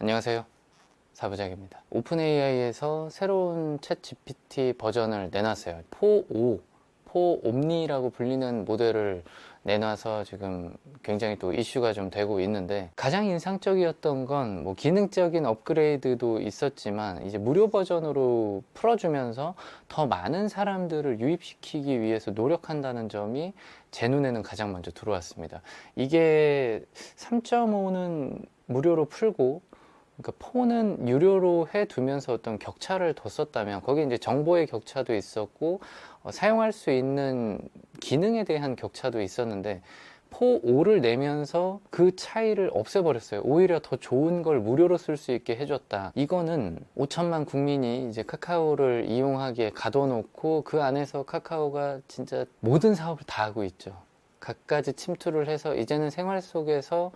안녕하세요. 사부작입니다. 오픈 AI에서 새로운 챗 GPT 버전을 내놨어요. 4.5, 4 옴니라고 불리는 모델을 내놔서 지금 굉장히 또 이슈가 좀 되고 있는데 가장 인상적이었던 건 뭐 기능적인 업그레이드도 있었지만 이제 무료 버전으로 풀어주면서 더 많은 사람들을 유입시키기 위해서 노력한다는 점이 제 눈에는 가장 먼저 들어왔습니다. 이게 3.5는 무료로 풀고 그러니까 폰은 유료로 해두면서 어떤 격차를 뒀었다면 거기 이제 정보의 격차도 있었고 어, 사용할 수 있는 기능에 대한 격차도 있었는데 포 5를 내면서 그 차이를 없애버렸어요. 오히려 더 좋은 걸 무료로 쓸 수 있게 해줬다. 이거는 5천만 국민이 이제 카카오를 이용하기에 가둬놓고 그 안에서 카카오가 진짜 모든 사업을 다 하고 있죠. 갖가지 침투를 해서 이제는 생활 속에서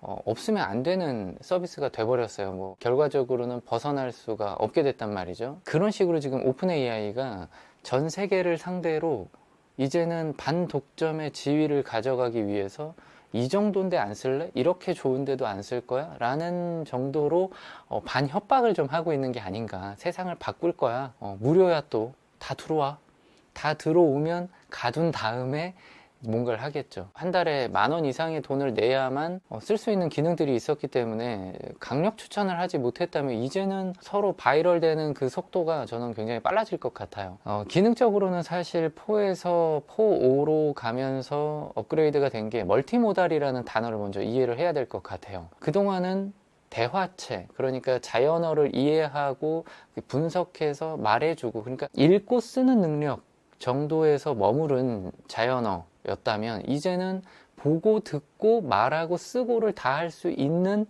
어, 없으면 안 되는 서비스가 돼버렸어요. 뭐 결과적으로는 벗어날 수가 없게 됐단 말이죠. 그런 식으로 지금 오픈 AI가 전 세계를 상대로 이제는 반독점의 지위를 가져가기 위해서 이 정도인데 안 쓸래? 이렇게 좋은데도 안 쓸 거야? 라는 정도로 어, 반협박을 좀 하고 있는 게 아닌가. 세상을 바꿀 거야. 어, 무료야 또. 다 들어와. 다 들어오면 가둔 다음에 뭔가를 하겠죠. 한 달에 만 원 이상의 돈을 내야만 어, 쓸수 있는 기능들이 있었기 때문에 강력 추천을 하지 못했다면 이제는 서로 바이럴 되는 그 속도가 저는 굉장히 빨라질 것 같아요. 어, 기능적으로는 사실 4에서 4.5로 가면서 업그레이드가 된 게 멀티모달이라는 단어를 먼저 이해를 해야 될 것 같아요. 그동안은 대화체 그러니까 자연어를 이해하고 분석해서 말해주고 그러니까 읽고 쓰는 능력 정도에서 머무른 자연어였다면 이제는 보고 듣고 말하고 쓰고를 다 할 수 있는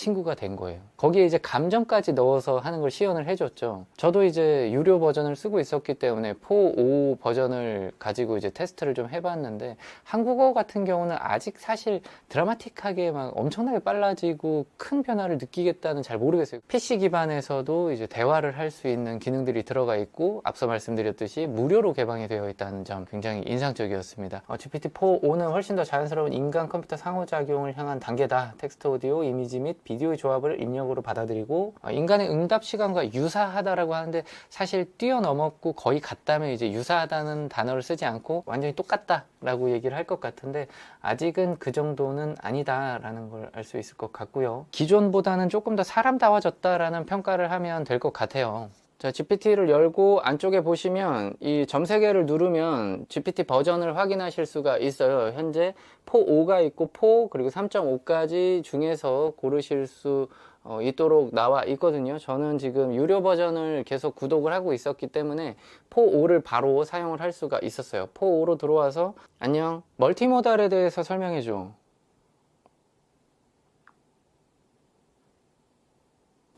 친구가 된 거예요. 거기에 이제 감정까지 넣어서 하는 걸 시연을 해줬죠. 저도 이제 유료 버전을 쓰고 있었기 때문에 4.5 버전을 가지고 이제 테스트를 좀 해봤는데 한국어 같은 경우는 아직 사실 드라마틱하게 막 엄청나게 빨라지고 큰 변화를 느끼겠다는 잘 모르겠어요. PC 기반에서도 이제 대화를 할 수 있는 기능들이 들어가 있고 앞서 말씀드렸듯이 무료로 개방이 되어 있다는 점 굉장히 인상적이었습니다. 어, GPT-4.5는 훨씬 더 자연스러운 인간 컴퓨터 상호작용을 향한 단계다. 텍스트 오디오, 이미지 및 비디오의 조합을 입력으로 받아들이고 어, 인간의 응답 시간과 유사하다라고 하는데 사실 뛰어넘었고 거의 같다면 이제 유사하다는 단어를 쓰지 않고 완전히 똑같다라고 얘기를 할 것 같은데 아직은 그 정도는 아니다라는 걸 알 수 있을 것 같고요. 기존보다는 조금 더 사람다워졌다라는 평가를 하면 될 것 같아요. 자, GPT를 열고 안쪽에 보시면 이 점 세 개를 누르면 GPT 버전을 확인하실 수가 있어요. 현재 4.5가 있고 4 그리고 3.5까지 중에서 고르실 수 어, 있도록 나와 있거든요. 저는 지금 유료 버전을 계속 구독을 하고 있었기 때문에 4.5를 바로 사용을 할 수가 있었어요. 4.5로 들어와서 안녕. 멀티모달에 대해서 설명해 줘.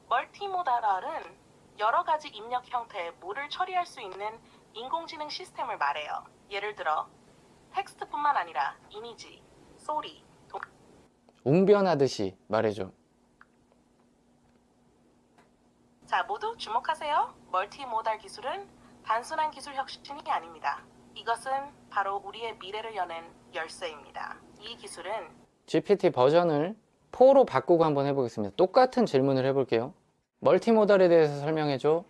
멀티모달은 여러 가지 입력 형태의 모를 처리할 수 있는 인공지능 시스템을 말해요. 예를 들어 텍스트뿐만 아니라 이미지, 소리, 동... 웅변하듯이 말해줘. 자 모두 주목하세요. 멀티모달 기술은 단순한 기술 혁신이 아닙니다. 이것은 바로 우리의 미래를 여는 열쇠입니다. 이 기술은 GPT 버전을 4로 바꾸고 한번 해보겠습니다. 똑같은 질문을 해볼게요. 멀티모달에 대해서 설명해줘.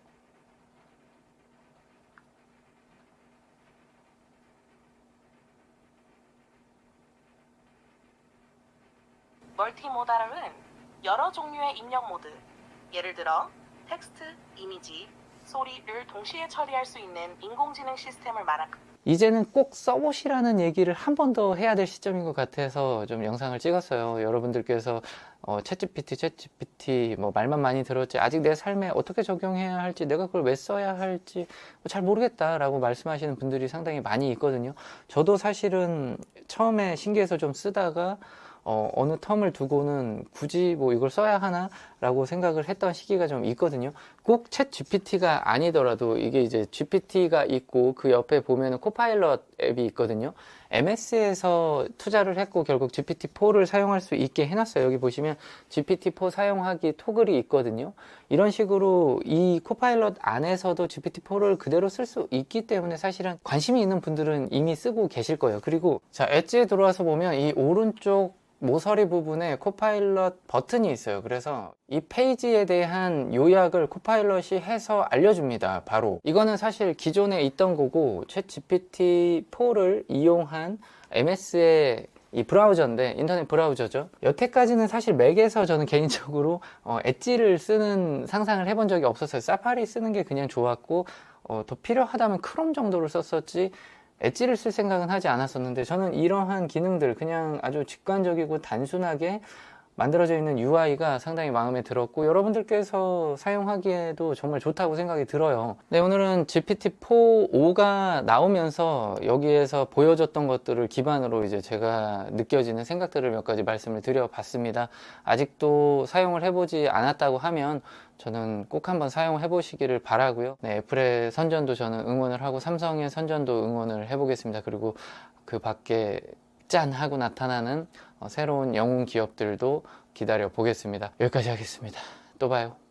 멀티모달은 여러 종류의 입력 모드, 예를 들어 텍스트, 이미지, 소리를 동시에 처리할 수 있는 인공지능 시스템을 말합니다. 이제는 꼭 써보시라는 얘기를 한 번 더 해야 될 시점인 것 같아서 좀 영상을 찍었어요. 여러분들께서 어, 챗GPT, 챗GPT 뭐 말만 많이 들었지 아직 내 삶에 어떻게 적용해야 할지 내가 그걸 왜 써야 할지 뭐잘 모르겠다라고 말씀하시는 분들이 상당히 많이 있거든요. 저도 사실은 처음에 신기해서 좀 쓰다가 어, 어느 텀을 두고는 굳이 뭐 이걸 써야 하나라고 생각을 했던 시기가 좀 있거든요. 꼭 챗 GPT가 아니더라도 이게 이제 GPT가 있고 그 옆에 보면은 코파일럿 앱이 있거든요. MS에서 투자를 했고 결국 GPT-4를 사용할 수 있게 해놨어요. 여기 보시면 GPT-4 사용하기 토글이 있거든요. 이런 식으로 이 코파일럿 안에서도 GPT-4를 그대로 쓸 수 있기 때문에 사실은 관심이 있는 분들은 이미 쓰고 계실 거예요. 그리고 자, 엣지에 들어와서 보면 이 오른쪽 모서리 부분에 코파일럿 버튼이 있어요. 그래서 이 페이지에 대한 요약을 코파일럿이 해서 알려줍니다. 바로. 이거는 사실 기존에 있던 거고, 챗 GPT-4를 이용한 MS의 이 브라우저인데 인터넷 브라우저죠. 여태까지는 사실 맥에서 저는 개인적으로 어, 엣지를 쓰는 상상을 해본 적이 없었어요. 사파리 쓰는 게 그냥 좋았고 어, 더 필요하다면 크롬 정도를 썼었지 엣지를 쓸 생각은 하지 않았었는데 저는 이러한 기능들 그냥 아주 직관적이고 단순하게 만들어져 있는 UI가 상당히 마음에 들었고 여러분들께서 사용하기에도 정말 좋다고 생각이 들어요. 네, 오늘은 GPT-4.5가 나오면서 여기에서 보여줬던 것들을 기반으로 이제 제가 느껴지는 생각들을 몇 가지 말씀을 드려봤습니다. 아직도 사용을 해보지 않았다고 하면 저는 꼭 한번 사용해 보시기를 바라고요. 네, 애플의 선전도 저는 응원을 하고 삼성의 선전도 응원을 해보겠습니다. 그리고 그 밖에 짠 하고 나타나는 어, 새로운 영웅 기업들도 기다려 보겠습니다. 여기까지 하겠습니다. 또 봐요.